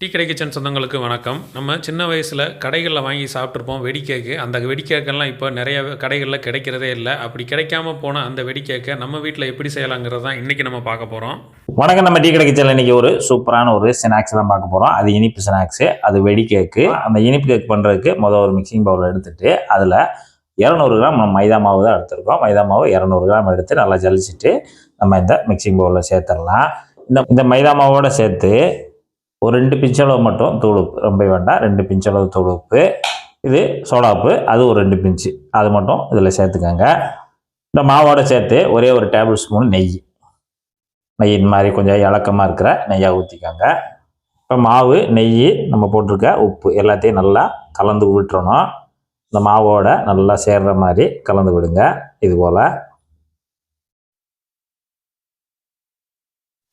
Tea கடை kitchen சொந்தங்களுக்கு வணக்கம். நம்ம சின்ன வயசில் கடைகளில் வாங்கி சாப்பிட்ருப்போம் வெடிக்கேக்கு. அந்த வெடிக்கேக்கெல்லாம் இப்போ நிறைய கடைகளில் கிடைக்கிறதே இல்லை. அப்படி கிடைக்காம போன அந்த வெடிக்கேக்கை நம்ம வீட்டில் எப்படி செய்யலாங்கிறது தான் இன்றைக்கி நம்ம பார்க்க போகிறோம் வணக்கம். நம்ம டீ கடை கிச்சனில் இன்றைக்கி ஒரு சூப்பரான ஒரு ஸ்நாக்ஸ் தான் பார்க்க போகிறோம் அது இனிப்பு ஸ்நாக்ஸு அது வெடி கேக்கு அந்த இனிப்பு கேக் பண்ணுறதுக்கு முதல் ஒரு மிக்சிங் பவுல் எடுத்துகிட்டு அதில் இரநூறு கிராம் நம்ம மைதா மாவு தான் எடுத்துருக்கோம். மைதா மாவு இரநூறு கிராம் எடுத்து நல்லா ஜலிச்சுட்டு நம்ம இந்த மிக்சிங் பவுலில் சேர்த்துடலாம். இந்த இந்த மைதா மாவோட சேர்த்து ஒரு ரெண்டு பிஞ்சளவு மட்டும் தூள் உப்பு ரொம்ப வேண்டாம். ரெண்டு பிஞ்சளவு தூள் உப்பு இது சோடா உப்பு அது ஒரு ரெண்டு பிஞ்சு. அது மட்டும் இதில் சேர்த்துக்கோங்க. இந்த மாவோட சேர்த்து ஒரே ஒரு டேபிள் ஸ்பூன் நெய். நெய் இந்த மாதிரி கொஞ்சம் இலக்கமாக இருக்கிற நெய்யாக ஊற்றிக்கோங்க இப்போ மாவு நெய் நம்ம போட்டிருக்க உப்பு எல்லாத்தையும் நல்லா கலந்து விட்டுறணும். இந்த மாவோட நல்லா சேர்ற மாதிரி கலந்து விடுங்க. இது போல்.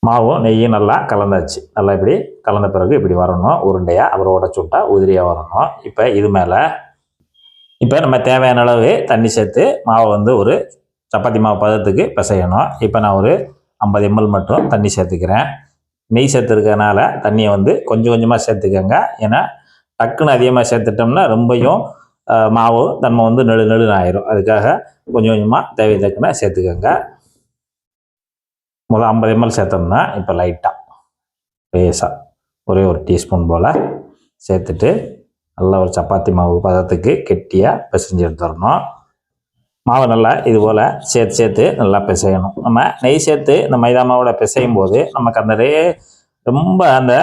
மாவும் நெய்யும் நல்லா கலந்தாச்சு. நல்லா இப்படி கலந்த பிறகு இப்படி வரணும். உருண்டையாக அப்புறம் உடச்சுட்டா உதிரியாக வரணும். இப்போ இது மேலே இப்போ நம்ம தேவையான அளவு தண்ணி சேர்த்து மாவை வந்து ஒரு சப்பாத்தி மாவு பதத்துக்கு பிசையணும். இப்போ நான் ஒரு ஐம்பது எம்எல் மட்டும் தண்ணி சேர்த்துக்கிறேன். நெய் சேர்த்துருக்கனால தண்ணியை வந்து கொஞ்சம் கொஞ்சமாக சேர்த்துக்கோங்க. ஏன்னா டக்குன்னு அதிகமாக சேர்த்துட்டோம்னா ரொம்பையும் மாவு தன்மை வந்து நெழு நெழுன்னு ஆயிரும். அதுக்காக கொஞ்சம் கொஞ்சமாக தேவை தக்கன சேர்த்துக்கோங்க. முதல் ஐம்பது எம்எல் சேர்த்தோம்னா இப்போ லைட்டாக லேசாக ஒரே ஒரு டீஸ்பூன் போல் சேர்த்துட்டு நல்லா ஒரு சப்பாத்தி மாவு பதத்துக்கு கெட்டியாக பிசைஞ்சு எடுத்துடணும். மாவை நல்லா இது போல் சேர்த்து சேர்த்து நல்லா பிசையணும். நம்ம நெய் சேர்த்து இந்த மைதா மாவோட பிசையும் போது நமக்கு அந்த ரே ரொம்ப அந்த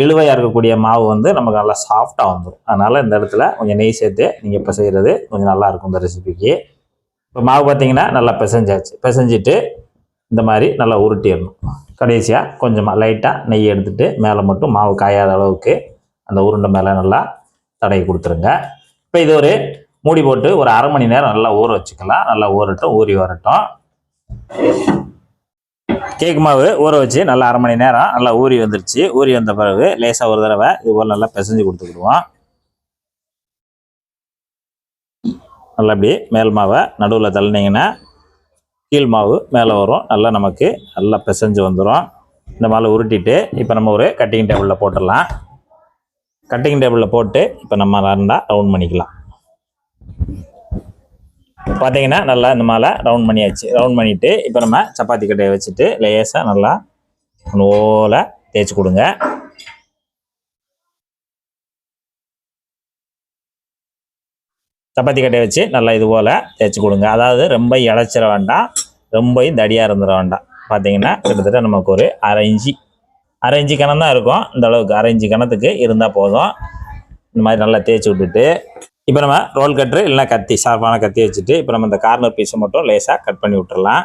இழுவையாக இருக்கக்கூடிய மாவு வந்து நமக்கு நல்லா சாஃப்டாக வந்துடும் அதனால் இந்த இடத்துல கொஞ்சம் நெய் சேர்த்து நீங்கள் இப்போ செய்கிறது கொஞ்சம் நல்லாயிருக்கும் இந்த ரெசிபிக்கு இப்போ மாவு பார்த்தீங்கன்னா நல்லா பிசைஞ்சாச்சு. பிசைஞ்சிட்டு இந்த மாதிரி நல்லா உருட்டிடணும். கடைசியாக கொஞ்சமாக லைட்டாக நெய் எடுத்துகிட்டு மேலே மட்டும் மாவு காயாத அளவுக்கு அந்த உருண்டை மேலே நல்லா தடவி கொடுத்துருங்க. இப்போ இது ஒரு மூடி போட்டு ஒரு அரை மணி நேரம் நல்லா ஊற வச்சுக்கலாம். நல்லா ஊறட்டும் ஊறி வரட்டும். கேக் மாவு ஊற வச்சு நல்லா அரை மணி நேரம் நல்லா ஊறி வந்துருச்சு. ஊறி வந்த பிறகு லேசாக ஒரு தடவை இது போல் நல்லா பிசைஞ்சு கொடுத்துக்கிடுவோம். நல்லா இப்படி மேல் மாவை நடுவில் தள்ளினீங்கன்னா கீழ் மாவு மேலே வரும். நல்லா நமக்கு நல்லா பிசைஞ்சு வந்துடும் இந்த மாதிரி உருட்டிட்டு இப்போ நம்ம ஒரு கட்டிங் டேபிளில் போட்டுடலாம். கட்டிங் டேபிளில் போட்டு இப்போ நம்ம ரெண்டாக ரவுண்ட் பண்ணிக்கலாம். பார்த்தீங்கன்னா நல்லா இந்த மாலை ரவுண்ட் பண்ணியாச்சு. ரவுண்ட் பண்ணிவிட்டு இப்போ நம்ம சப்பாத்தி கட்டையை வச்சுட்டு லேசாக நல்லா நூலை தேய்ச்சி கொடுங்க. சப்பாத்தி கட்டையை வச்சு நல்லா இது போல் தேய்ச்சி கொடுங்க. அதாவது ரொம்ப இழைச்சிட வேண்டாம். ரொம்பையும் தடியாக இருந்துட வேண்டாம். பார்த்தீங்கன்னா கிட்டத்தட்ட நமக்கு ஒரு அரை இஞ்சி அரை இஞ்சி கணம் தான் இருக்கும். இந்த அளவுக்கு அரை இஞ்சி கணத்துக்கு இருந்தால் போதும். இந்த மாதிரி நல்லா தேய்ச்சி விட்டுட்டு இப்போ நம்ம ரோல் கட்ரு இல்லைனா கத்தி ஷார்ப்பான கத்தி வச்சுட்டு இப்போ நம்ம இந்த கார்னர் பீஸை மட்டும் லேசாக கட் பண்ணி விட்டுறலாம்.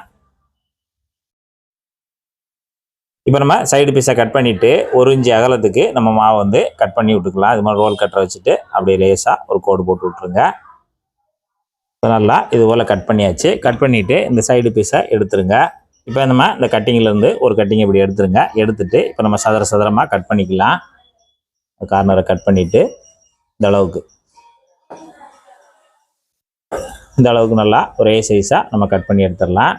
இப்போ நம்ம சைடு பீஸை கட் பண்ணிவிட்டு ஒரு இஞ்சி அகலத்துக்கு நம்ம மாவை வந்து கட் பண்ணி விட்டுக்கலாம். அது மாதிரி ரோல் கட்டரை வச்சுட்டு அப்படியே லேசாக ஒரு கோடு போட்டு விட்ருங்க நல்லா இது போல் கட் பண்ணியாச்சு. கட் பண்ணிவிட்டு இந்த சைடு பீஸை எடுத்துருங்க. இப்போ நம்ம இந்த கட்டிங்கிலேருந்து ஒரு கட்டிங் இப்படி எடுத்துருங்க. எடுத்துட்டு இப்போ நம்ம சதுர சதுரமாக கட் பண்ணிக்கலாம். கார்னரை கட் பண்ணிவிட்டு இந்த அளவுக்கு. இந்த அளவுக்கு நல்லா ஒரே சைஸாக நம்ம கட் பண்ணி எடுத்துடலாம்.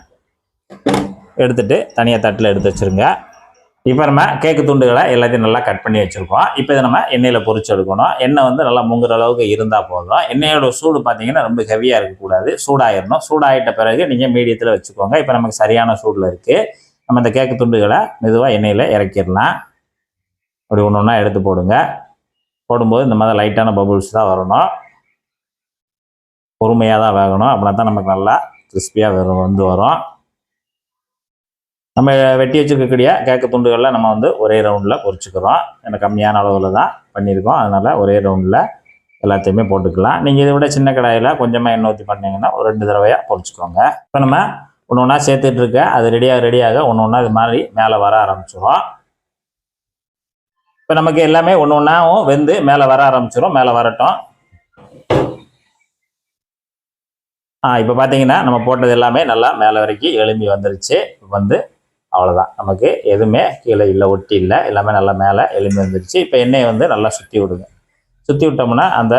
எடுத்துட்டு தனியாக தட்டில் எடுத்து வச்சுருங்க. இப்போ நம்ம கேக்கு துண்டுகளை எல்லாத்தையும் நல்லா கட் பண்ணி வச்சுருக்கோம். இப்போ இதை நம்ம எண்ணெயில் பொறிச்சு எடுக்கணும். எண்ணெய் வந்து நல்லா முங்குற அளவுக்கு இருந்தால் போதும். எண்ணெயோட சூடு பார்த்தீங்கன்னா ரொம்ப ஹெவியாக இருக்கக்கூடாது. சூடாயிடணும் சூடாயிட்ட பிறகு நீங்கள் மீடியத்தில் வச்சுக்கோங்க. இப்போ நமக்கு சரியான சூடில் இருக்குது நம்ம இந்த கேக்கு துண்டுகளை மெதுவாக எண்ணெயில் இறக்கிடலாம். அப்படி ஒன்று ஒன்றா எடுத்து போடுங்க. போடும்போது இந்த மாதிரி லைட்டான பபுள்ஸ் தான் வரணும். பொறுமையாக தான் வேகணும். அப்படின்னா தான் நமக்கு நல்லா கிறிஸ்பியாக வரும் வந்து வரும். நம்ம வெட்டி வச்சுருக்கக்கூடிய கேக்கு துண்டுகளில் நம்ம வந்து ஒரே ரவுண்டில் பொறிச்சுக்கிறோம். எனக்கு கம்மியான அளவில் தான் பண்ணியிருக்கோம். அதனால் ஒரே ரவுண்டில் எல்லாத்தையுமே போட்டுக்கலாம். நீங்கள் இதை விட சின்ன கடாயில் கொஞ்சமாக எண்ணெய் ஊற்றி பண்ணீங்கன்னா ஒரு ரெண்டு தடவையாக பொறிச்சிக்கோங்க. இப்போ நம்ம ஒன்று ஒன்றா சேர்த்துட்டு இருக்க அது ரெடியாக ரெடியாக ஒன்று ஒன்றா இது மாதிரி மேலே வர ஆரம்பிச்சிடும் இப்போ நமக்கு எல்லாமே ஒன்று ஒன்றாவும் வெந்து மேலே வர ஆரம்பிச்சிடும் மேலே வரட்டும். ஆ இப்போ பார்த்தீங்கன்னா நம்ம போட்டது எல்லாமே நல்லா மேலே வரைக்கும் எலும்பி வந்துருச்சு. இப்போ வந்து அவ்வளோதான் நமக்கு எதுவுமே கீழே இல்லை ஒட்டி இல்லை எல்லாமே நல்லா மேலே எலும்பி வந்துருச்சு. இப்போ எண்ணெயை வந்து நல்லா சுற்றி விடுங்க. சுற்றி விட்டோம்னா அந்த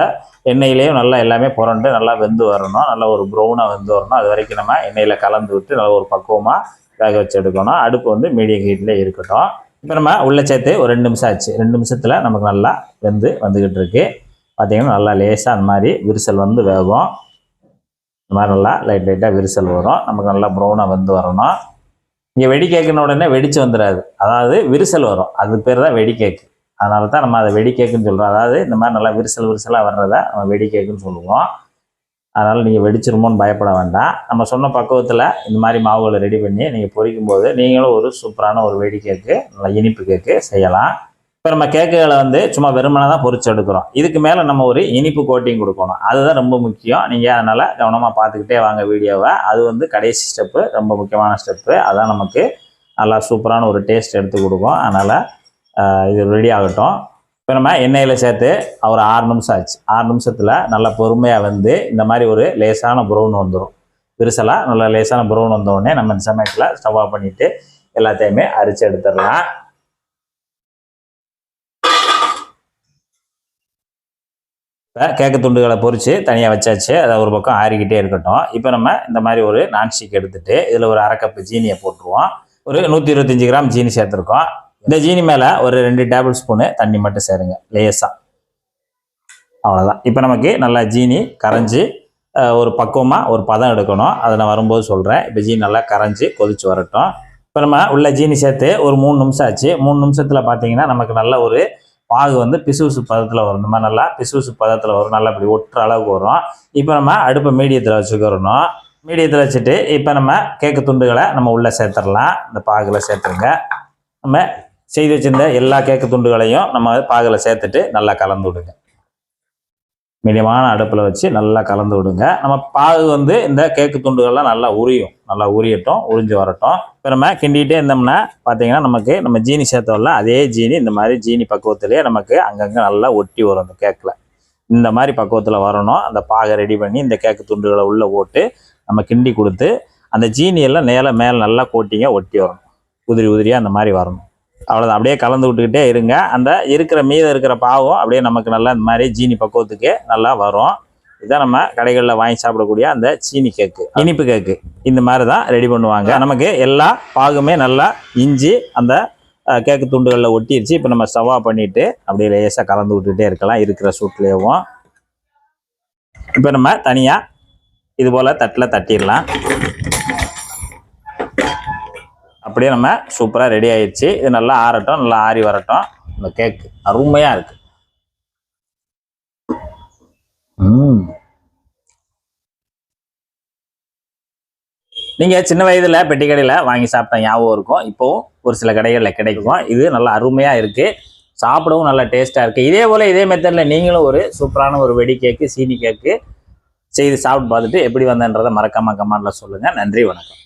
எண்ணெயிலையும் நல்லா எல்லாமே புரண்டு நல்லா வெந்து வரணும். நல்லா ஒரு ப்ரௌனாக வெந்து வரணும். அது வரைக்கும் நம்ம எண்ணெயில் கலந்து விட்டு நல்லா ஒரு பக்குவமாக வேக வச்சு எடுக்கணும். அடுப்பு வந்து மீடியம் ஹீட்டில் இருக்கட்டும். இப்போ நம்ம உள்ள சேர்த்து ஒரு ரெண்டு நிமிஷம் ஆச்சு. ரெண்டு நிமிஷத்தில் நமக்கு நல்லா வெந்து வந்துக்கிட்டு இருக்கு. பார்த்திங்கன்னா நல்லா லேசாக அந்த மாதிரி விரிசல் வந்து வேகும். இந்த மாதிரி நல்லா லைட் லைட்டாக விரிசல் வரும். நமக்கு நல்லா ப்ரௌனாக வந்து வரணும். இங்கே வெடி கேக்குன உடனே வெடிச்சு வந்துடாது அதாவது விரிசல் வரும். அது பேர் தான் வெடி கேக்கு. அதனால தான் நம்ம அதை வெடி கேக்குன்னு சொல்கிறோம் அதாவது இந்த மாதிரி நல்லா விரிசல் விரிசலாக வர்றதை நம்ம வெடி கேக்குன்னு சொல்லுவோம். அதனால் நீங்கள் வெடிச்சிருமோன்னு பயப்பட வேண்டாம். நம்ம சொன்ன பக்குவத்தில் இந்த மாதிரி மாவுகளை ரெடி பண்ணி நீங்கள் பொரிக்கும் போது நீங்களும் ஒரு சூப்பரான ஒரு வெடி கேக்கு நல்லா இனிப்பு கேக்கு செய்யலாம். இப்போ நம்ம கேக்குகளை வந்து சும்மா வெறுமனை தான் பொறிச்சு எடுக்கிறோம். இதுக்கு மேலே நம்ம ஒரு இனிப்பு கோட்டிங் கொடுக்கணும். அதுதான் ரொம்ப முக்கியம். நீங்கள் அதனால் கவனமாக பார்த்துக்கிட்டே வாங்க வீடியோவை. அது வந்து கடைசி ஸ்டெப்பு ரொம்ப முக்கியமான ஸ்டெப்பு அதான் நமக்கு நல்லா சூப்பரான ஒரு டேஸ்ட் எடுத்து கொடுக்கும். அதனால் இது ரெடி ஆகட்டும். இப்போ நம்ம எண்ணெயில் சேர்த்து ஒரு ஆறு நிமிஷம் ஆச்சு. ஆறு நிமிஷத்தில் நல்லா பொறுமையாக வந்து இந்த மாதிரி ஒரு லேசான ப்ரௌன் வந்துடும் விரிசலாக நல்லா லேசான ப்ரௌன் வந்தோடனே நம்ம இந்த சமயத்தில் ஸ்டவ் ஆஃப் பண்ணிவிட்டு எல்லாத்தையுமே அரிச்சு எடுத்துடலாம். இப்போ கேக்கு துண்டுகளை பொறிச்சு தனியாக வச்சாச்சு. அதை ஒரு பக்கம் ஆறிக்கிட்டே இருக்கட்டும். இப்போ நம்ம இந்த மாதிரி ஒரு நான்ஸ்டிக் எடுத்துட்டு இதில் ஒரு அரை கப்பு ஜீனியை போட்டுருவோம். ஒரு நூற்றி இருபத்தஞ்சி கிராம் ஜீனி சேர்த்துருக்கோம். இந்த ஜீனி மேலே ஒரு ரெண்டு டேபிள் ஸ்பூனு தண்ணி மட்டும் சேருங்க லேசாக அவ்வளோதான் இப்போ நமக்கு நல்லா ஜீனி கரைஞ்சி ஒரு பக்குவமாக ஒரு பதம் எடுக்கணும். அதை நான் வரும்போது சொல்கிறேன் இப்போ ஜீனி நல்லா கரைஞ்சி கொதிச்சு வரட்டும். இப்போ நம்ம உள்ள ஜீனி சேர்த்து ஒரு மூணு நிமிஷம் ஆச்சு. மூணு நிமிஷத்தில் பார்த்தீங்கன்னா நமக்கு நல்ல ஒரு பாகு வந்து பிசுபிசு பதத்தில் வரும். இந்த மாதிரி நல்லா பிசுபிசு பதத்தில் வரும். நல்லா இப்படி ஒட்டுற அளவுக்கு வரும். இப்போ நம்ம அடுப்பை மீடியத்தில் வச்சுக்கிறணும். மீடியத்தில் வச்சுட்டு இப்போ நம்ம கேக்கு துண்டுகளை நம்ம உள்ளே சேர்த்துடலாம். இந்த பாகில் சேர்த்துருங்க. நம்ம செய்து வச்சிருந்த எல்லா கேக்கு துண்டுகளையும் நம்ம பாகில் சேர்த்துட்டு நல்லா கலந்து விடுங்க. மீடியமான அடுப்பில் வச்சு நல்லா கலந்து விடுங்க. நம்ம பாகு வந்து இந்த கேக்கு துண்டுகள்லாம் நல்லா உரியும். நல்லா உரியட்டும் உறிஞ்சு வரட்டும். இப்போ நம்ம கிண்டிகிட்டே இருந்தோம்னா பார்த்தீங்கன்னா நமக்கு நம்ம ஜீனி சேர்த்தோம்ல அதே ஜீனி இந்த மாதிரி ஜீனி பக்குவத்திலேயே நமக்கு அங்கங்கே நல்லா ஒட்டி வரும் அந்த கேக்கில். இந்த மாதிரி பக்குவத்தில் வரணும். அந்த பாகை ரெடி பண்ணி இந்த கேக்கு துண்டுகளை உள்ளே போட்டு நம்ம கிண்டி கொடுத்து அந்த ஜீனியெல்லாம் எல்லாம் மேலே மேலே நல்லா கோட்டிங்க ஒட்டி வரணும். உதிரி உதிரியாக அந்த மாதிரி வரணும். அவ்வளோதான் அப்படியே கலந்து விட்டுக்கிட்டே இருங்க. அந்த இருக்கிற மீதம் இருக்கிற பாவம் அப்படியே நமக்கு நல்லா இந்த மாதிரி ஜீனி பக்குவத்துக்கு நல்லா வரும். இதான் நம்ம கடைகளில் வாங்கி சாப்பிடக்கூடிய அந்த சீனி கேக்கு இனிப்பு கேக்கு. இந்த மாதிரி தான் ரெடி பண்ணுவாங்க. நமக்கு எல்லா பாகுமே நல்லா இஞ்சி அந்த கேக்கு துண்டுகளில் ஒட்டிருச்சு. இப்போ நம்ம ஸ்டவ் பண்ணிவிட்டு பண்ணிட்டு அப்படியே லேசாக கலந்து விட்டுட்டே இருக்கலாம். இருக்கிற சூட்லேயும். இப்போ நம்ம தனியாக இது போல் தட்டில் தட்டிடலாம். அப்படியே நம்ம சூப்பராக ரெடி ஆயிடுச்சு. இது நல்லா ஆறட்டும் நல்லா ஆறி வரட்டும். இந்த கேக்கு அருமையாக இருக்கு. நீங்கள் சின்ன வயதில் பெட்டி கடையில் வாங்கி சாப்பிட்ட ஞாபகம் இருக்கும். இப்போவும் ஒரு சில கடைகளில் கிடைக்கும். இது நல்லா அருமையாக இருக்குது சாப்பிடவும் நல்லா டேஸ்ட்டாக இருக்குது இதே போல் இதே மெத்தடில் நீங்களும் ஒரு சூப்பரான ஒரு வெடி கேக்கு சீனி கேக்கு செய்து சாப்பிட்டு பார்த்துட்டு எப்படி வந்தன்றதை மறக்காமல் கமெண்ட்டில் சொல்லுங்கள் நன்றி வணக்கம்.